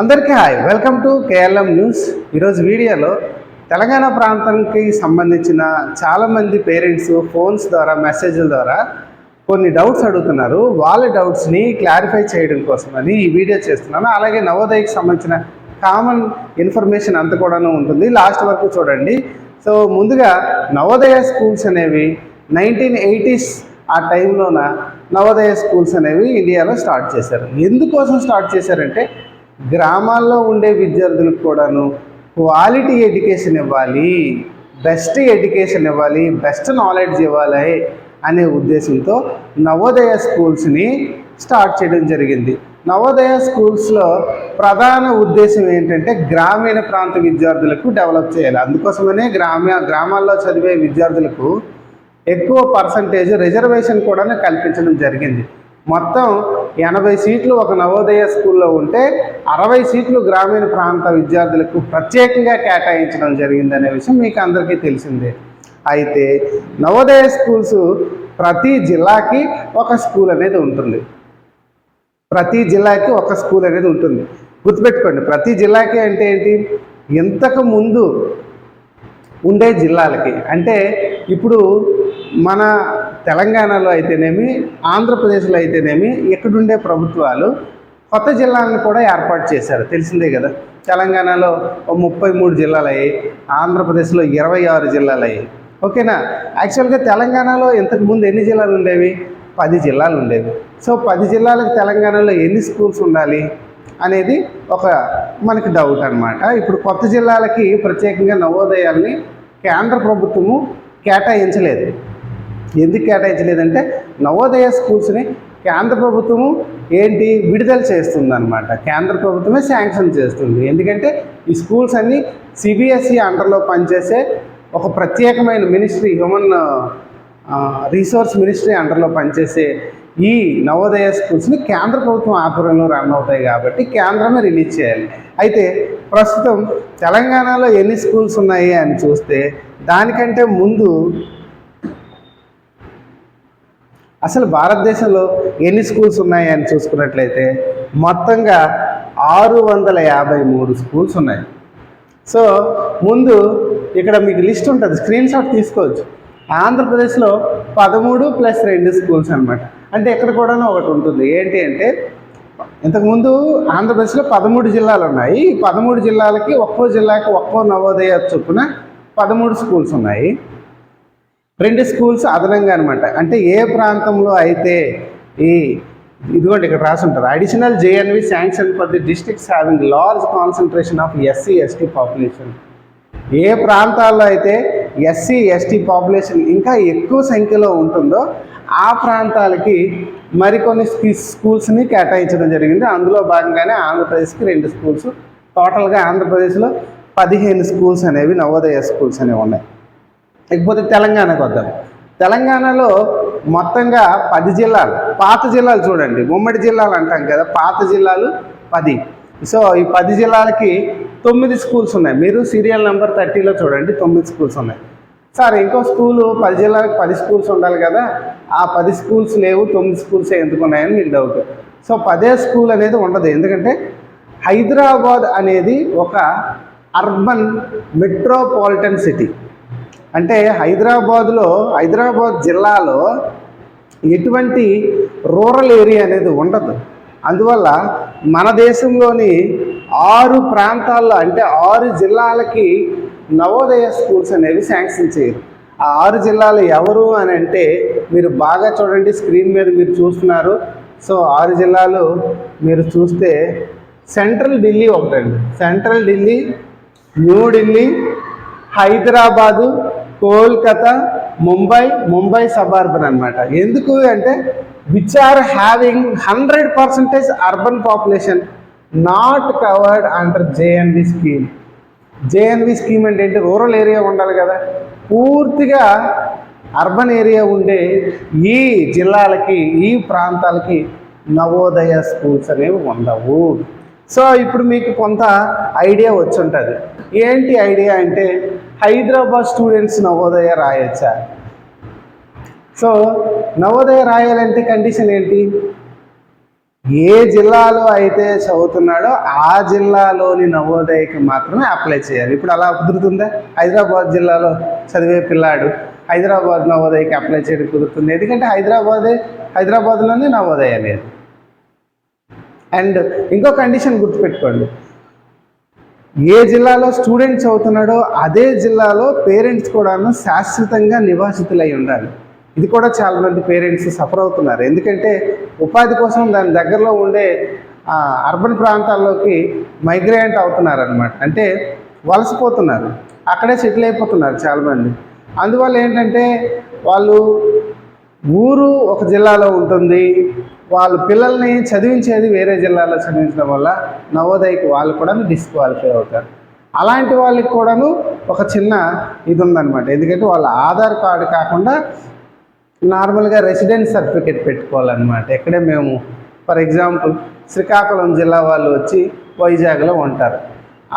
అందరికీ hi. Welcome to KLM news. ఈరోజు వీడియోలో తెలంగాణ ప్రాంతానికి సంబంధించిన చాలామంది పేరెంట్స్ ఫోన్స్ ద్వారా మెసేజ్ల ద్వారా కొన్ని డౌట్స్ అడుగుతున్నారు. వాళ్ళ డౌట్స్ని క్లారిఫై చేయడం కోసమని ఈ వీడియో చేస్తున్నాను. అలాగే నవోదయకి సంబంధించిన కామన్ ఇన్ఫర్మేషన్ అంత కూడాను ఉంటుంది. లాస్ట్ వరకు చూడండి. సో ముందుగా నవోదయ స్కూల్స్ అనేవి నైన్టీన్ ఎయిటీస్ ఆ టైంలోన నవోదయ స్కూల్స్ అనేవి ఇండియాలో స్టార్ట్ చేశారు. ఎందుకోసం స్టార్ట్ చేశారంటే గ్రామాల్లో ఉండే విద్యార్థులకు కూడాను క్వాలిటీ ఎడ్యుకేషన్ ఇవ్వాలి బెస్ట్ ఎడ్యుకేషన్ ఇవ్వాలి బెస్ట్ నాలెడ్జ్ ఇవ్వాలి అనే ఉద్దేశంతో నవోదయ స్కూల్స్ని స్టార్ట్ చేయడం జరిగింది. నవోదయ స్కూల్స్లో ప్రధాన ఉద్దేశం ఏంటంటే గ్రామీణ ప్రాంత విద్యార్థులకు డెవలప్ చేయాలి. అందుకోసమనే గ్రామ గ్రామాల్లో చదివే విద్యార్థులకు ఎక్కువ పర్సంటేజ్ రిజర్వేషన్ కూడా కల్పించడం జరిగింది. మొత్తం ఎనభై సీట్లు ఒక నవోదయ స్కూల్లో ఉంటే అరవై సీట్లు గ్రామీణ ప్రాంత విద్యార్థులకు ప్రత్యేకంగా కేటాయించడం జరిగిందనే విషయం మీకు అందరికీ తెలిసిందే. అయితే నవోదయ స్కూల్స్ ప్రతి జిల్లాకి ఒక స్కూల్ అనేది ఉంటుంది. ప్రతి జిల్లాకి ఒక స్కూల్ అనేది ఉంటుంది. గుర్తుపెట్టుకోండి ప్రతి జిల్లాకి అంటే ఏంటి? ఇంతకు ముందు ఉండే జిల్లాలకి. అంటే ఇప్పుడు మన తెలంగాణలో అయితేనేమి ఆంధ్రప్రదేశ్లో అయితేనేమి ఎక్కడుండే ప్రభుత్వాలు కొత్త జిల్లాలను కూడా ఏర్పాటు చేశారు. తెలిసిందే కదా తెలంగాణలో ముప్పై మూడు జిల్లాలు అయ్యాయి ఆంధ్రప్రదేశ్లో ఇరవై ఆరు జిల్లాలు అయ్యాయి ఓకేనా? యాక్చువల్గా తెలంగాణలో ఇంతకుముందు ఎన్ని జిల్లాలు ఉండేవి? పది జిల్లాలు ఉండేవి. సో పది జిల్లాలకు తెలంగాణలో ఎన్ని స్కూల్స్ ఉండాలి అనేది ఒక మనకి డౌట్ అనమాట ఇప్పుడు కొత్త జిల్లాలకి ప్రత్యేకంగా నవోదయాల్ని కేంద్ర ప్రభుత్వము కేటాయించలేదు. ఎందుకు కేటాయించలేదంటే నవోదయ స్కూల్స్ని కేంద్ర ప్రభుత్వము ఏంటి విడుదల చేస్తుంది అనమాట కేంద్ర ప్రభుత్వమే శాంక్షన్ చేస్తుంది. ఎందుకంటే ఈ స్కూల్స్ అన్నీ సిబిఎస్ఈ అండర్లో పనిచేసే ఒక ప్రత్యేకమైన మినిస్ట్రీ హ్యూమన్ రీసోర్స్ మినిస్ట్రీ అండర్లో పనిచేసే ఈ నవోదయ స్కూల్స్ని కేంద్ర ప్రభుత్వం ఆధ్వర్యంలో రన్ అవుతాయి కాబట్టి కేంద్రమే రిలీజ్ చేయాలి. అయితే ప్రస్తుతం తెలంగాణలో ఎన్ని స్కూల్స్ ఉన్నాయి అని చూస్తే దానికంటే ముందు అసలు భారతదేశంలో ఎన్ని స్కూల్స్ ఉన్నాయని అని చూసుకున్నట్లయితే మొత్తంగా ఆరు వందల యాభై మూడు స్కూల్స్ ఉన్నాయి. సో ముందు ఇక్కడ మీకు లిస్ట్ ఉంటుంది స్క్రీన్ షాట్ తీసుకోవచ్చు. ఆంధ్రప్రదేశ్లో పదమూడు ప్లస్ రెండు స్కూల్స్ అనమాట అంటే ఇక్కడ కూడా ఒకటి ఉంటుంది. ఏంటి అంటే ఇంతకుముందు ఆంధ్రప్రదేశ్లో పదమూడు జిల్లాలు ఉన్నాయి. ఈ పదమూడు జిల్లాలకి ఒక్కో జిల్లాకి ఒక్కో నవోదయ చొప్పున పదమూడు స్కూల్స్ ఉన్నాయి. రెండు స్కూల్స్ అదనంగా అనమాట అంటే ఏ ప్రాంతంలో అయితే ఈ ఇదిగోండి ఇక్కడ రాసుంటారు. Additional JNV sanction for the districts having large concentration of SC ST population ఏ ప్రాంతాల్లో అయితే ఎస్సీ ఎస్టీ పాపులేషన్ ఇంకా ఎక్కువ సంఖ్యలో ఉంటుందో ఆ ప్రాంతాలకి మరికొన్ని స్కూల్స్ని కేటాయించడం జరిగింది. అందులో భాగంగానే ఆంధ్రప్రదేశ్కి రెండు స్కూల్స్ టోటల్గా ఆంధ్రప్రదేశ్లో పదిహేను స్కూల్స్ అనేవి నవోదయ స్కూల్స్ అనేవి ఉన్నాయి. ఇకపోతే తెలంగాణకు వద్దాం. తెలంగాణలో మొత్తంగా పది జిల్లాలు పాత జిల్లాలు చూడండి. ఉమ్మడి జిల్లాలు అంటాం కదా పాత జిల్లాలు పది. సో ఈ పది జిల్లాలకి తొమ్మిది స్కూల్స్ ఉన్నాయి. మీరు సీరియల్ నెంబర్ థర్టీలో చూడండి తొమ్మిది స్కూల్స్ ఉన్నాయి. సార్ ఇంకో స్కూలు పది జిల్లాలకు పది స్కూల్స్ ఉండాలి కదా. ఆ పది స్కూల్స్ లేవు తొమ్మిది స్కూల్స్ ఎందుకు ఉన్నాయని మీకు డౌట్. సో పదే స్కూల్ అనేది ఉండదు. ఎందుకంటే హైదరాబాద్ అనేది ఒక అర్బన్ మెట్రోపాలిటన్ సిటీ. అంటే హైదరాబాద్లో హైదరాబాద్ జిల్లాలో ఎటువంటి రూరల్ ఏరియా అనేది ఉండదు. అందువల్ల మన దేశంలోని ఆరు ప్రాంతాల్లో అంటే ఆరు జిల్లాలకి నవోదయ స్కూల్స్ అనేవి శాంక్షన్ చేయరు. ఆ ఆరు జిల్లాలు ఎవరు అని అంటే మీరు బాగా చూడండి స్క్రీన్ మీద మీరు చూస్తున్నారు. సో ఆరు జిల్లాలు మీరు చూస్తే సెంట్రల్ ఢిల్లీ ఒకటండి. సెంట్రల్ ఢిల్లీ న్యూఢిల్లీ హైదరాబాదు కోల్కతా ముంబై ముంబై సబర్బన్ అనమాట ఎందుకు అంటే which are having hundred percentage urban population not covered under JNV scheme JNV scheme అంటే ఏంటి? రూరల్ ఏరియా ఉండాలి కదా. పూర్తిగా అర్బన్ ఏరియా ఉండే ఈ జిల్లాలకి ఈ ప్రాంతాలకి నవోదయ స్కూల్స్ అనేవి ఉండవు. సో ఇప్పుడు మీకు కొంత ఐడియా వచ్చి ఉంటుంది ఏంటి ఐడియా అంటే హైదరాబాద్ స్టూడెంట్స్ నవోదయ రాయొచ్చా? సో నవోదయ రాయాలంటే కండిషన్ ఏంటి? ఏ జిల్లాలో అయితే చదువుతున్నాడో ఆ జిల్లాలోని నవోదయకి మాత్రమే అప్లై చేయాలి. ఇప్పుడు అలా కుదురుతుందా? హైదరాబాద్ జిల్లాలో చదివే పిల్లాడు హైదరాబాద్ నవోదయకి అప్లై చేయడం కుదురుతుంది. ఎందుకంటే హైదరాబాదే హైదరాబాద్లోనే నవోదయ లేదు అండ్ ఇంకో కండిషన్ గుర్తుపెట్టుకోండి. ఏ జిల్లాలో స్టూడెంట్స్ అవుతున్నాడో అదే జిల్లాలో పేరెంట్స్ కూడాను శాశ్వతంగా నివాసితులై ఉండాలి. ఇది కూడా చాలామంది పేరెంట్స్ సఫర్ అవుతున్నారు. ఎందుకంటే ఉపాధి కోసం దాని దగ్గరలో ఉండే అర్బన్ ప్రాంతాల్లోకి మైగ్రేట్ అవుతున్నారు అనమాట అంటే వలసపోతున్నారు. అక్కడే సెటిల్ అయిపోతున్నారు చాలామంది అందువల్ల ఏంటంటే వాళ్ళు ఊరు ఒక జిల్లాలో ఉంటుంది. వాళ్ళ పిల్లల్ని చదివించేది వేరే జిల్లాలో చదివించడం వల్ల నవోదయకి వాళ్ళు కూడా డిస్క్వాలిఫై అవుతారు. అలాంటి వాళ్ళకి కూడాను ఒక చిన్న ఇది ఉందన్నమాట ఎందుకంటే వాళ్ళ ఆధార్ కార్డు కాకుండా నార్మల్గా రెసిడెన్స్ సర్టిఫికేట్ పెట్టుకోవాలన్నమాట. ఎక్కడే మేము ఫర్ ఎగ్జాంపుల్ శ్రీకాకుళం జిల్లా వాళ్ళు వచ్చి వైజాగ్లో ఉంటారు.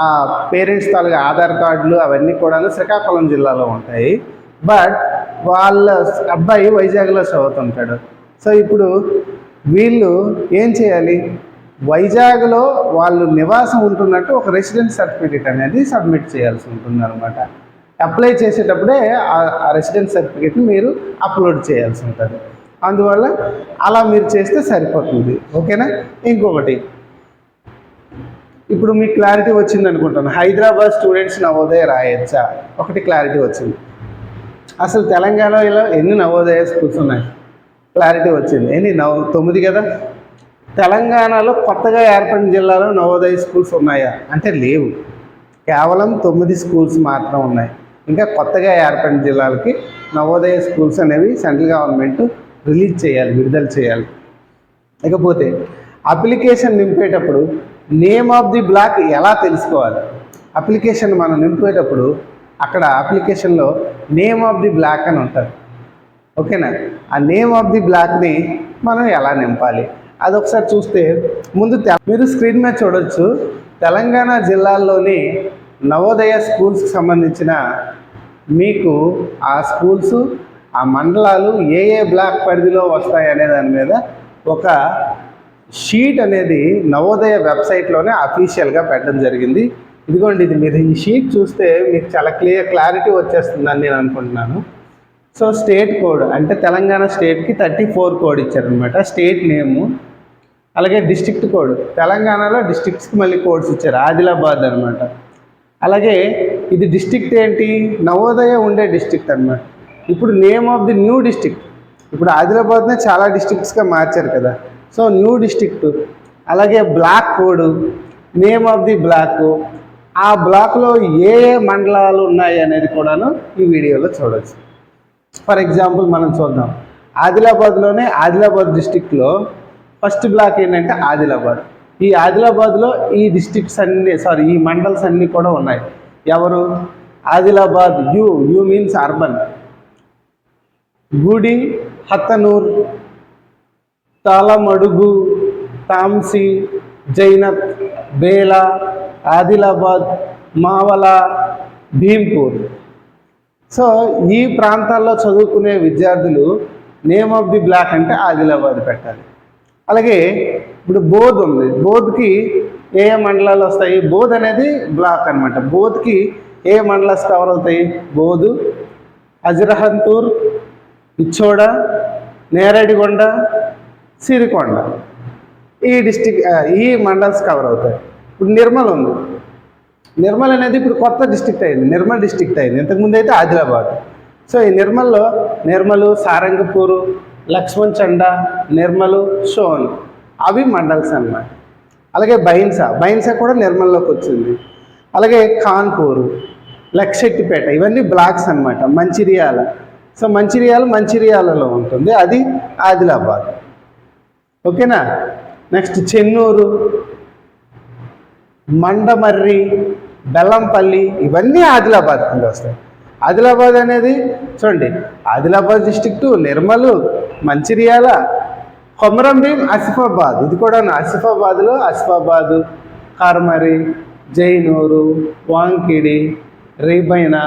ఆ పేరెంట్స్ తాలూగా ఆధార్ కార్డులు అవన్నీ కూడా శ్రీకాకుళం జిల్లాలో ఉంటాయి. బట్ వాళ్ళ అబ్బాయి వైజాగ్లో చదువుతుంటాడు. సో ఇప్పుడు వీళ్ళు ఏం చేయాలి? వైజాగ్లో వాళ్ళు నివాసం ఉంటున్నట్టు ఒక రెసిడెన్స్ సర్టిఫికేట్ అనేది సబ్మిట్ చేయాల్సి ఉంటుంది అనమాట అప్లై చేసేటప్పుడే ఆ- రెసిడెన్స్ సర్టిఫికేట్ని మీరు అప్లోడ్ చేయాల్సి ఉంటుంది. అందువల్ల అలా మీరు చేస్తే సరిపోతుంది. ఓకేనా? ఇంకొకటి. ఇప్పుడు మీకు క్లారిటీ వచ్చింది అనుకుంటాను. హైదరాబాద్ స్టూడెంట్స్ నవోదయ రాయొచ్చా? ఒకటి క్లారిటీ వచ్చింది. అసలు తెలంగాణలో ఎన్ని నవోదయ స్కూల్స్ ఉన్నాయి? క్లారిటీ వచ్చింది. ఏంటి నవ్ తొమ్మిది కదా? తెలంగాణలో కొత్తగా ఏర్పడిన జిల్లాలో నవోదయ స్కూల్స్ ఉన్నాయా? అంటే లేవు. కేవలం తొమ్మిది స్కూల్స్ మాత్రం ఉన్నాయి. ఇంకా కొత్తగా ఏర్పడిన జిల్లాలకి నవోదయ స్కూల్స్ అనేవి సెంట్రల్ గవర్నమెంట్ రిలీజ్ చేయాలి విడుదల చేయాలి. ఇకపోతే అప్లికేషన్ నింపేటప్పుడు నేమ్ ఆఫ్ ది బ్లాక్ ఎలా తెలుసుకోవాలి? అప్లికేషన్ మనం నింపేటప్పుడు అక్కడ అప్లికేషన్లో నేమ్ ఆఫ్ ది బ్లాక్ అని ఉంటుంది. ఓకేనా? ఆ నేమ్ ఆఫ్ ది బ్లాక్ని మనం ఎలా నింపాలి? అది ఒకసారి చూస్తే ముందు మీరు స్క్రీన్ మీద చూడొచ్చు. తెలంగాణ జిల్లాల్లోని నవోదయ స్కూల్స్కి సంబంధించిన మీకు ఆ స్కూల్స్ ఆ మండలాలు ఏ ఏ బ్లాక్ పరిధిలో వస్తాయి అనే దాని మీద ఒక షీట్ అనేది నవోదయ వెబ్సైట్లోనే అఫీషియల్గా పెట్టడం జరిగింది. ఇదిగోండి ఇది మీరు ఈ షీట్ చూస్తే మీకు చాలా క్లియర్ క్లారిటీ వచ్చేస్తుందని నేను అనుకుంటున్నాను. సో స్టేట్ కోడ్ అంటే తెలంగాణ స్టేట్కి థర్టీ ఫోర్ కోడ్ ఇచ్చారనమాట స్టేట్ నేము అలాగే డిస్ట్రిక్ట్ కోడ్. తెలంగాణలో డిస్ట్రిక్ట్స్కి మళ్ళీ కోడ్స్ ఇచ్చారు. ఆదిలాబాద్ అనమాట అలాగే ఇది డిస్ట్రిక్ట్ ఏంటి? నవోదయ ఉండే డిస్ట్రిక్ట్ అనమాట ఇప్పుడు name of the new district. ఇప్పుడు ఆదిలాబాద్నే చాలా డిస్ట్రిక్ట్స్గా మార్చారు కదా. సో న్యూ డిస్ట్రిక్ట్ అలాగే block code name of the block ఆ బ్లాక్లో ఏ ఏ మండలాలు ఉన్నాయి అనేది కూడాను ఈ వీడియోలో చూడవచ్చు ఫర్ ఎగ్జాంపుల్ మనం చూద్దాం. ఆదిలాబాద్లోనే ఆదిలాబాద్ డిస్టిక్లో ఫస్ట్ బ్లాక్ ఏంటంటే ఆదిలాబాద్. ఈ ఆదిలాబాద్లో ఈ డిస్టిక్స్ అన్ని సారీ ఈ మండల్స్ అన్నీ కూడా ఉన్నాయి. ఎవరు? Adilabad U U means urban. Gudihathnoor Talamadugu Tamsi Jainath Bela Adilabad Mavala Bheempur so ఈ ప్రాంతాల్లో చదువుకునే విద్యార్థులు నేమ్ ఆఫ్ ది బ్లాక్ అంటే ఆదిలాబాద్ పెట్టాలి. అలాగే ఇప్పుడు బోధ్ ఉంది. బోధ్కి ఏ ఏ మండలాలు వస్తాయి? బోధ్ అనేది బ్లాక్ అనమాట బోధ్కి ఏ మండలాస్ కవర్ అవుతాయి? బోధు అజరహంతూర్ ఇచ్చోడ నేరేడిగొండ సిరికొండ. ఈ డిస్టిక్ ఈ మండల్స్ కవర్ అవుతాయి. ఇప్పుడు నిర్మల్ ఉంది. నిర్మల్ అనేది ఇప్పుడు కొత్త డిస్ట్రిక్ట్ అయింది. నిర్మల్ డిస్టిక్ట్ అయింది. ఇంతకుముందు అయితే ఆదిలాబాద్. సో ఈ నిర్మల్లో నిర్మలు సారంగపూరు లక్ష్మణ్ చండ నిర్మలు షోన్ అవి మండల్స్ అన్నమాట. అలాగే బైన్సా బైన్సా కూడా నిర్మల్లోకి వచ్చింది. అలాగే కాన్పూరు లక్షెట్టిపేట ఇవన్నీ బ్లాక్స్ అన్నమాట మంచిర్యాల. సో మంచిర్యాల మంచిర్యాలలో ఉంటుంది. అది ఆదిలాబాద్. ఓకేనా? నెక్స్ట్ చెన్నూరు మండమర్రి బెల్లంపల్లి ఇవన్నీ ఆదిలాబాద్ కింద వస్తాయి. ఆదిలాబాద్ అనేది చూడండి ఆదిలాబాద్ డిస్టిక్టు నిర్మలు మంచిర్యాల కొమరం భీం ఆసిఫాబాద్. ఇది కూడా ఆసిఫాబాద్లో ఆసిఫాబాదు కార్మరి జైనూరు వాంకిడి రేబైన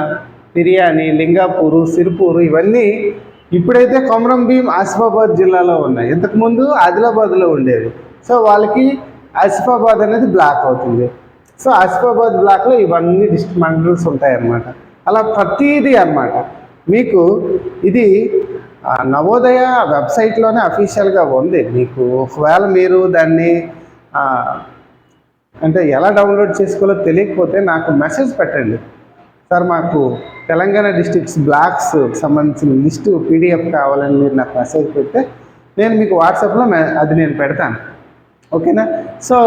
బిర్యానీ లింగాపూరు సిరిపూరు ఇవన్నీ ఇప్పుడైతే కొమరం భీం ఆసిఫాబాద్ జిల్లాలో ఉన్నాయి. ఇంతకుముందు ఆదిలాబాద్లో ఉండేవి. సో వాళ్ళకి ఆసిఫాబాద్ అనేది బ్లాక్ అవుతుంది. సో ఆసిఫాబాద్ బ్లాక్లో ఇవన్నీ డిస్ట్రిక్ట్ మండల్స్ ఉంటాయి అన్నమాట అలా ప్రతీది అన్నమాట. మీకు ఇది నవోదయ వెబ్సైట్లోనే అఫీషియల్గా ఉంది. మీకు ఒకవేళ మీరు దాన్ని అంటే ఎలా డౌన్లోడ్ చేసుకోవాలో తెలియకపోతే నాకు మెసేజ్ పెట్టండి. సార్ మాకు తెలంగాణ డిస్ట్రిక్ట్స్ బ్లాక్స్ సంబంధించిన లిస్టు పీడిఎఫ్ కావాలని మీరు నాకు మెసేజ్ పెడితే నేను మీకు వాట్సాప్లో అది నేను పెడతాను. ఓకేనా? సో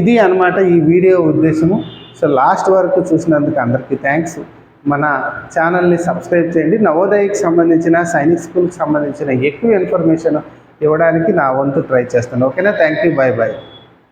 ఇది అన్నమాట ఈ వీడియో ఉద్దేశము. సో లాస్ట్ వరకు చూసినందుకు అందరికీ థ్యాంక్స్ మన ఛానల్ని సబ్స్క్రైబ్ చేయండి. నవోదయకి సంబంధించిన సైనిక్ స్కూల్కి సంబంధించిన ఎక్కువ ఇన్ఫర్మేషన్ ఇవ్వడానికి నా వంతు ట్రై చేస్తాను. ఓకేనా? Thank you bye bye